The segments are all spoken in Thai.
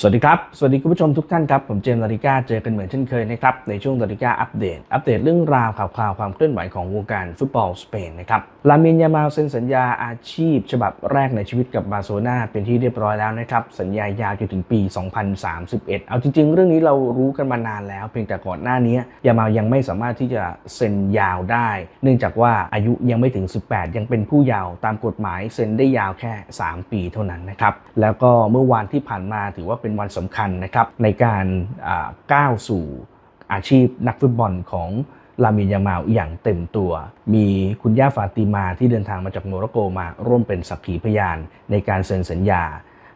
สวัสดีครับ สวัสดีคุณผู้ชมทุกท่านครับ ผมเจมส์ลาริก้าเจอกันเหมือนเช่นเคยนะครับ ในช่วงลาริก้าอัปเดต อัปเดตเรื่องราวข่าวคราวความเคลื่อนไหวของวงการฟุตบอลสเปนนะครับ ลามินยามาลเซ็นสัญญาอาชีพ ฉบับแรกในชีวิตกับบาร์เซโลนาเป็นที่เรียบร้อยแล้วนะครับ สัญญายาวจนถึงปี 2031 เอาจริง ๆ เรื่องนี้เรารู้กันมานานแล้ว เพียงแต่ก่อนหน้านี้ยามาลยังไม่สามารถที่จะเซ็นยาวได้ เนื่องจากว่าอายุยังไม่ถึง 18 ยังเป็นผู้เยาว์ตามกฎหมายเซ็นได้ยาวแค่ 3 ปีเท่านั้นนะครับ แล้วก็เมื่อวานที่ผ่านมาถือว่าเป็นวันสำคัญนะครับในการก้าวสู่อาชีพนักฟุตบอลของลามินยามาอย่างเต็มตัว มีคุณย่าฟาติมาที่เดินทางมาจากโมร็อกโกมาร่วมเป็นสักขีพยานในการเซ็นสัญญา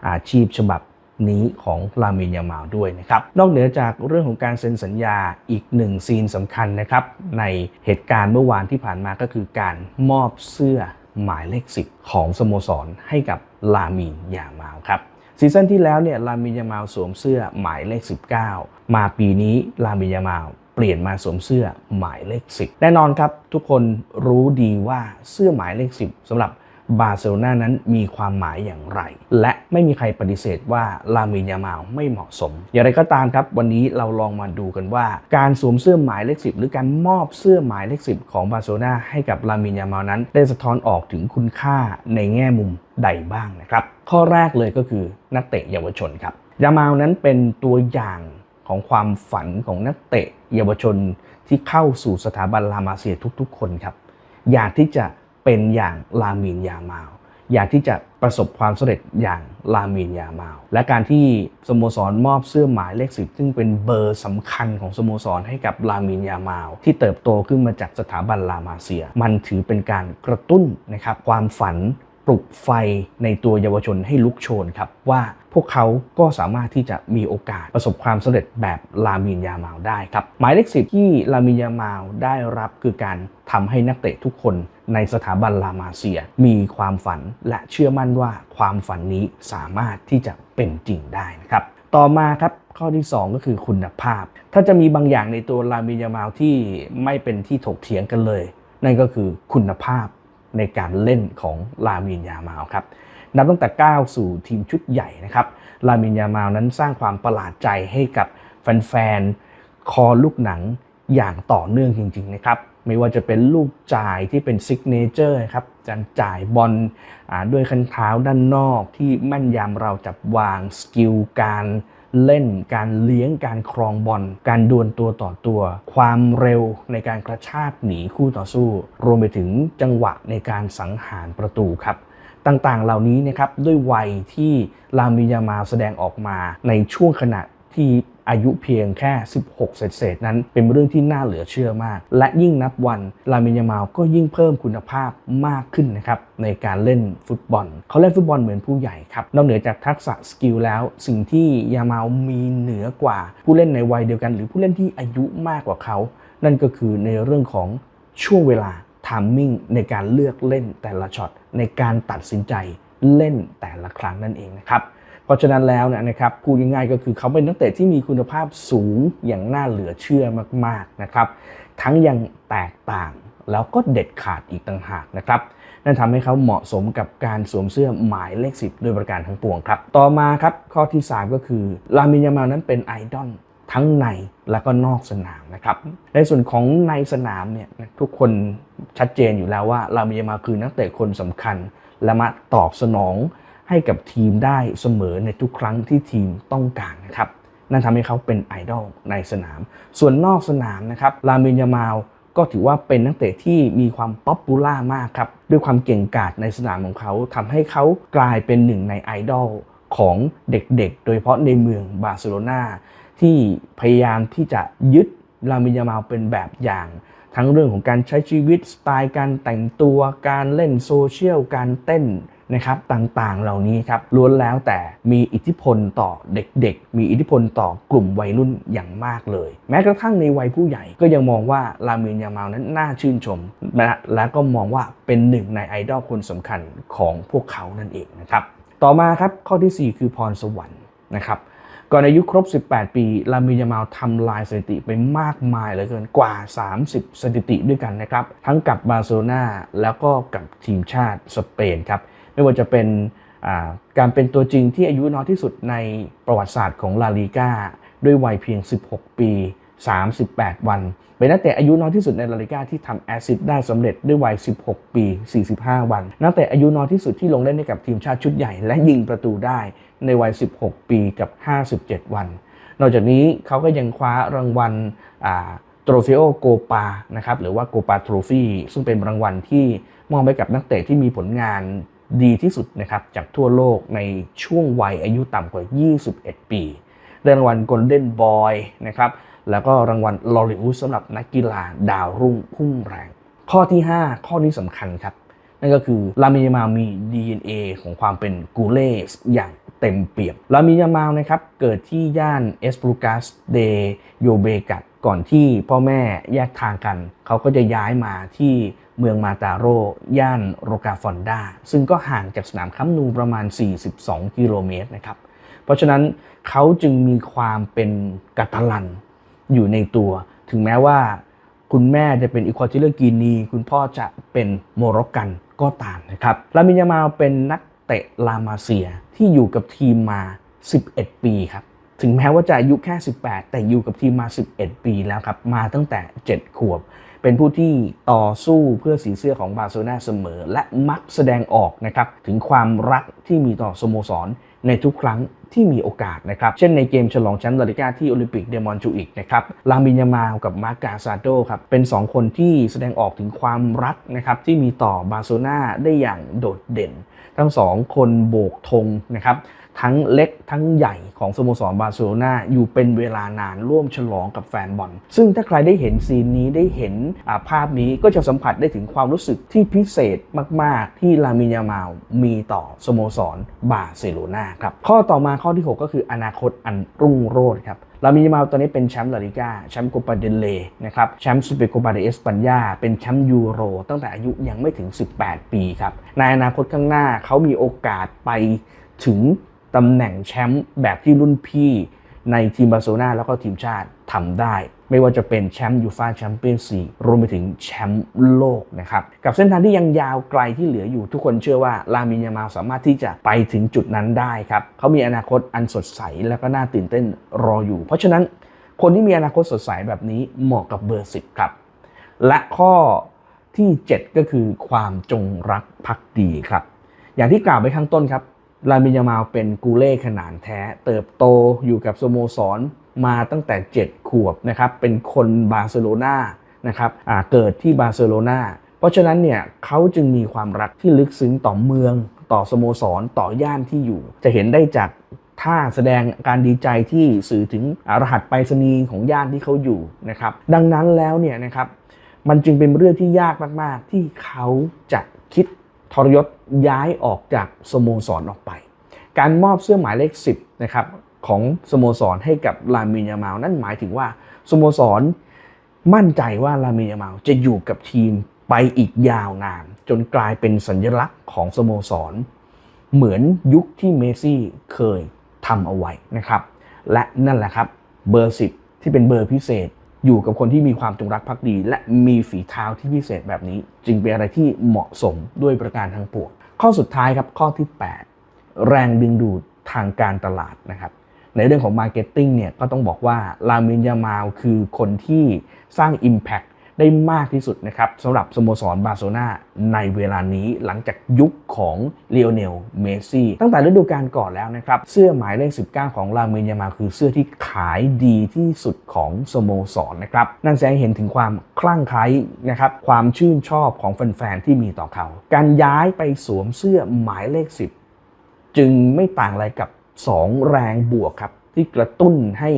อาชีพฉบับนี้ของลามินยามาด้วยนะครับ นอกเหนือจากเรื่องของการเซ็นสัญญาอีกหนึ่งซีนสำคัญนะครับ ในเหตุการณ์เมื่อวานที่ผ่านมาก็คือการมอบเสื้อหมายเลข 10 ของสโมสรให้กับลามินยามาครับ ซีซั่นที่แล้วเนี่ยลามินยามาลสวมเสื้อหมายเลข 19 มาปีนี้ลามินยามาลเปลี่ยนมาสวมเสื้อหมายเลข 10 แน่นอนครับ ทุกคนรู้ดีว่าเสื้อหมายเลข 10สำหรับ บาร์เซโลนานั้นมีความหมายอย่างไร และไม่มีใครปฏิเสธว่าลามินยามาลไม่เหมาะสม อย่างไรก็ตามครับ วันนี้เราลองมาดูกันว่า การสวมเสื้อหมายเลขสิบหรือการมอบเสื้อหมายเลขสิบของบาร์เซโลนาให้กับลามินยามาลนั้น ได้สะท้อนออกถึงคุณค่าในแง่มุมใดบ้างนะครับ ข้อแรกเลยก็คือนักเตะเยาวชนครับยามาลนั้นเป็นตัวอย่างของความฝันของนักเตะเยาวชนที่เข้าสู่สถาบันลามาเซียทุกๆ คนครับ อยากที่จะ เป็นอย่างลามินยามาลอยากที่จะประสบความสำเร็จอย่างลามินยามาลและการที่สโมสรมอบเสื้อหมายเลขสิบซึ่งเป็นเบอร์สำคัญของสโมสรให้กับลามินยามาลที่เติบโตขึ้นมาจากสถาบันลามาเซีย มันถือเป็นการกระตุ้นนะครับความฝันปลุกไฟในตัวเยาวชนให้ลุกโชนครับว่า พวกเขาก็สามารถที่จะมีโอกาสประสบความสำเร็จแบบลามินยามาลได้ครับ หมายเลขสิบที่ลามินยามาลได้รับคือการทำให้นักเตะทุกคนในสถาบันลามาเซีย มีความฝันและเชื่อมั่นว่าความฝันนี้สามารถที่จะเป็นจริงได้นะครับ ต่อมาครับข้อที่ 2 ก็คือคุณภาพ ถ้าจะมีบางอย่างในตัวลามินยามาลที่ไม่เป็นที่ถกเถียงกันเลย นั่นก็คือคุณภาพในการเล่นของลามินยามาลครับ นับตั้งแต่ก้าวสู่ทีมชุดใหญ่นะครับ ลามินยามาลนั้นสร้างความประหลาดใจให้กับแฟนๆ คอลูกหนังอย่างต่อเนื่องจริงๆนะครับ ไม่ว่าจะเป็นลูกจ่ายที่เป็นซิกเนเจอร์ครับการจ่ายบอลด้วยคันเท้าด้านนอกที่แม่นยำเราจับวางสกิลการเล่นการเลี้ยงการครองบอลการดวลตัวต่อตัว ความเร็วในการกระชากหนีคู่ต่อสู้ รวมไปถึงจังหวะในการสังหารประตูครับ ต่างๆ เหล่านี้นะครับด้วยวัยที่ลามินยามาแสดงออกมาในช่วงขณะที่อายุเพียงแค่ 16 เศษๆนั้นเป็นเรื่องที่น่าเหลือเชื่อมาก และยิ่งนับวันลามินยามาก็ยิ่งเพิ่มคุณภาพมากขึ้นนะครับในการเล่นฟุตบอล เขาเล่นฟุตบอลเหมือนผู้ใหญ่ครับนอกเหนือจากทักษะสกิลแล้ว สิ่งที่ยามามีเหนือกว่า ผู้เล่นในวัยเดียวกัน หรือผู้เล่นที่อายุมากกว่าเขา นั่นก็คือในเรื่องของช่วงเวลา ทามมิ่งในการเลือกเล่นแต่ละช็อตในการตัดสินใจเล่นแต่ละครั้งนั่นเองนะครับเพราะฉะนั้นแล้วเนี่ยนะครับพูดง่ายๆก็คือเขาเป็นนักเตะที่มีคุณภาพสูงอย่างน่าเหลือเชื่อมากๆนะครับ ทั้งยังแตกต่างแล้วก็เด็ดขาดอีกต่างหากนะครับนั่นทำให้เขาเหมาะสมกับการสวมเสื้อหมายเลขสิบโดยประการทั้งปวงครับ ต่อมาครับข้อที่ 3 ก็คือลามินยามานั้นเป็นไอดอล ทั้งในและก็นอกสนามนะครับ ในส่วนของในสนามเนี่ยทุกคนชัดเจนอยู่แล้วว่าลามิยามาคือนักเตะคนสำคัญ และมาตอบสนองให้กับทีมได้เสมอในทุกครั้งที่ทีมต้องการนะครับ นั่นทำให้เขาเป็นไอดอลในสนาม ส่วนนอกสนามนะครับลามินยามาลก็ถือว่าเป็นนักเตะที่มีความป๊อปปูล่ามากครับ ด้วยความเก่งกาจในสนามของเขาทำให้เขากลายเป็นหนึ่งในไอดอลของเด็กๆ โดยเฉพาะในเมืองบาร์เซโลนา ที่พยายามที่จะยึดลามินยามาเป็นแบบอย่าง ทั้งเรื่องของการใช้ชีวิตสไตล์การแต่งตัวการเล่นโซเชียลการเต้นนะครับต่างๆ เหล่านี้ครับล้วนแล้วแต่มีอิทธิพลต่อเด็กๆ มีอิทธิพลต่อกลุ่มวัยรุ่นอย่างมากเลย แม้กระทั่งในวัยผู้ใหญ่ก็ยังมองว่าลามินยามานั้นน่าชื่นชมและและก็มองว่าเป็นหนึ่งในไอดอลคนสำคัญของพวกเขานั่นเองนะครับต่อมาครับข้อทีสี่4 คือพรสวรรค์นะครับ ก่อนอายุครบ 18 ปี ลามินยามาลทำลายสถิติไปมากมายเหลือเกินกว่า 30 สถิติด้วยกันนะครับ ทั้งกับบาร์เซโลนาแล้วก็กับทีมชาติสเปนครับ ไม่ว่าจะเป็นการเป็นตัวจริงที่อายุน้อยที่สุดในประวัติศาสตร์ของลาลีกาด้วยวัยเพียง 16 ปี 38 วัน เป็นนักเตะอายุน้อยที่สุดในลาลิก้าที่ทำแอซิสต์ได้สำเร็จด้วยวัย 16 ปี 45 วัน นักเตะอายุน้อยที่สุดที่ลงเล่นให้กับทีมชาติชุดใหญ่ และยิงประตูได้ในวัย 16 ปีกับ 57 วัน นอกจากนี้เขาก็ยังคว้ารางวัลโตรฟิโอโกปานะครับหรือว่าโกปาโทรฟีซึ่งเป็นรางวัลที่มอบให้กับนักเตะที่มีผลงานดีที่สุดนะครับจากทั่วโลกในช่วงวัยอายุต่ำกว่า 21 ปี ได้รางวัลโกลเด้นบอยนะครับ แล้วก็รางวัลลอริอุสสำหรับนักกีฬาดาวรุ่งพุ่งแรง ข้อที่ 5 ข้อนี้สำคัญครับ นั่นก็คือลามิยามามี DNA ของความเป็นกูเล่อย่างเต็มเปี่ยม ลามิยามานะครับเกิดที่ย่านเอสปรูกัสเดโยเบกัตก่อนที่พ่อแม่แยกทางกัน เขาก็จะย้ายมาที่เมืองมาตาโร ย่านโรกาฟอนดา ซึ่งก็ห่างจากสนามคัมนูประมาณ 42 กิโลเมตรนะครับ เพราะฉะนั้นเขาจึงมีความเป็นกัตาลันอยู่ในตัว ถึงแม้ว่าคุณแม่จะเป็นอีควอติเลอร์กีนี คุณพ่อจะเป็นโมร็อกกันก็ตามนะครับ ลามินยามาเป็นนักเตะลามาเซียที่อยู่กับทีมมา 11 ปีครับ ถึงแม้ว่าจะอายุแค่ 18 แต่อยู่กับทีมมา 11 ปีแล้วครับ มาตั้งแต่ 7 ขวบ เป็นผู้ที่ต่อสู้เพื่อสีเสื้อของบาร์เซโลนาเสมอ และมักแสดงออกนะครับ ถึงความรักที่มีต่อสโมสรในทุกครั้ง ที่มีโอกาสนะครับเช่นในเกมฉลองแชมป์ลาลิกาที่โอลิมปิกเดมอนจูอิกนะครับลามินยามากับมาร์กาซาโดครับเป็น 2 คนที่แสดงออกถึงความรักนะครับที่มีต่อบาร์เซโลนาได้อย่างโดดเด่น ทั้งสองคนโบกธงนะครับ ทั้งเล็กทั้งใหญ่ของสโมสรบาร์เซโลนาอยู่เป็นเวลานานร่วมฉลองกับแฟนบอล ซึ่งถ้าใครได้เห็นซีนนี้ได้เห็นภาพนี้ก็จะสัมผัสได้ถึงความรู้สึกที่พิเศษมาก ๆ ที่ลามินยามาลมีต่อสโมสรบาร์เซโลนาครับ ข้อต่อมาข้อที่ 6 ก็คืออนาคตอันรุ่งโรจน์ครับลามินยามาลตอนนี้เป็นแชมป์ลาลิก้าแชมป์โคปาเดเลนะครับแชมป์ซูเปอร์โคปาเดเอสปันยาเป็นแชมป์ยูโรตั้งแต่อายุยังไม่ถึง 18 ปีครับในอนาคตข้างหน้าเขามีโอกาสไปถึง ตำแหน่งแชมป์แบบที่รุ่นพี่ในทีมบาร์เซโลนาแล้วก็ทีมชาติทำได้ ไม่ว่าจะเป็นแชมป์ยูฟ่าแชมเปี้ยนส์ลีกรวมไปถึงแชมป์โลกนะครับ กับเส้นทางที่ยังยาวไกลที่เหลืออยู่ทุกคนเชื่อว่าลามินยามาสามารถที่จะไปถึงจุดนั้นได้ครับเขามีอนาคตอันสดใสแล้วก็น่าตื่นเต้นรออยู่ เพราะฉะนั้นคนที่มีอนาคตสดใสแบบนี้เหมาะกับเบอร์สิบครับ และข้อที่ 7 ก็คือความจงรักภักดีครับ อย่างที่กล่าวไปข้างต้นครับ ลามินยามาลเป็นกูเล่ขนานแท้ เติบโตอยู่กับสโมสรมาตั้งแต่ 7 ขวบนะครับเป็นคนบาร์เซโลนานะครับเกิดที่บาร์เซโลนาเพราะฉะนั้นเนี่ยเขาจึงมีความรักที่ลึกซึ้งต่อเมือง ต่อสโมสรต่อย่านที่อยู่ จะเห็นได้จากท่าแสดงการดีใจที่สื่อถึงรหัสไปรษณีย์ของย่านที่เขาอยู่นะครับดังนั้นแล้วเนี่ยนะครับมันจึงเป็นเรื่องที่ยากมาก ๆ ที่เขาจะคิด ทรยศย้ายออกจากสโมสรออกไป การมอบเสื้อหมายเลข 10นะครับของสโมสรให้กับลามินยามาลนั่นหมายถึงว่าสโมสรมั่นใจว่าลามินยามาลจะอยู่กับทีมไปอีกยาวนาน จนกลายเป็นสัญลักษณ์ของสโมสร เหมือนยุคที่เมซี่เคยทำเอาไว้นะครับ และนั่นแหละครับเบอร์ 10 ที่เป็นเบอร์พิเศษ อยู่กับคนที่มีความจงรักภักดี และมีฝีเท้าที่พิเศษแบบนี้ จึงเป็นอะไรที่เหมาะสมด้วยประการทั้งปวงข้อสุดท้ายครับข้อที่ 8 แรงดึงดูดทางการตลาดนะครับในเรื่องของมาร์เก็ตติ้งเนี่ยก็ต้องบอกว่าลามินยามาลคือคนที่สร้าง Impact ได้มากที่สุดนะครับสำหรับสโมสรบาร์เซโลนาในเวลานี้หลังจากยุคของเลโอเนลเมสซี่ตั้งแต่ฤดูกาลก่อนแล้วนะครับ เสื้อหมายเลข 19 ของลาเมินยามาคือเสื้อที่ขายดีที่สุดของสโมสรนะครับ นั่นแสดงให้เห็นถึงความคลั่งไคล้นะครับ ความชื่นชอบของแฟนๆที่มีต่อเขา การย้ายไปสวมเสื้อหมายเลข 10 จึงไม่ต่างอะไรกับ 2 แรงบวกครับที่กระตุ้นให้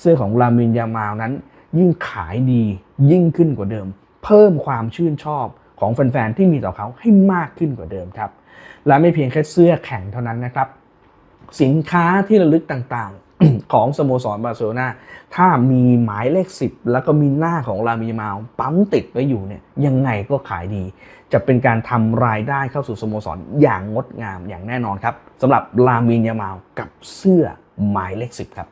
เสื้อของลาเมินยามานั้น ยิ่งขายดียิ่งขึ้นกว่าเดิม เพิ่มความชื่นชอบของแฟนๆที่มีต่อเขาให้มากขึ้นกว่าเดิมครับ และไม่เพียงแค่เสื้อแข่งเท่านั้นนะครับ สินค้าที่ระลึกต่างๆ ของสโมสรบาร์เซโลนาถ้ามีหมายเลข 10 แล้วก็มีหน้าของลามินยามาลปั๊มติดไว้อยู่เนี่ยยังไงก็ขายดี จะเป็นการทำรายได้เข้าสู่สโมสรอย่างงดงามอย่างแน่นอนครับสำหรับลามินยามาลกับเสื้อหมายเลข 10 ครับ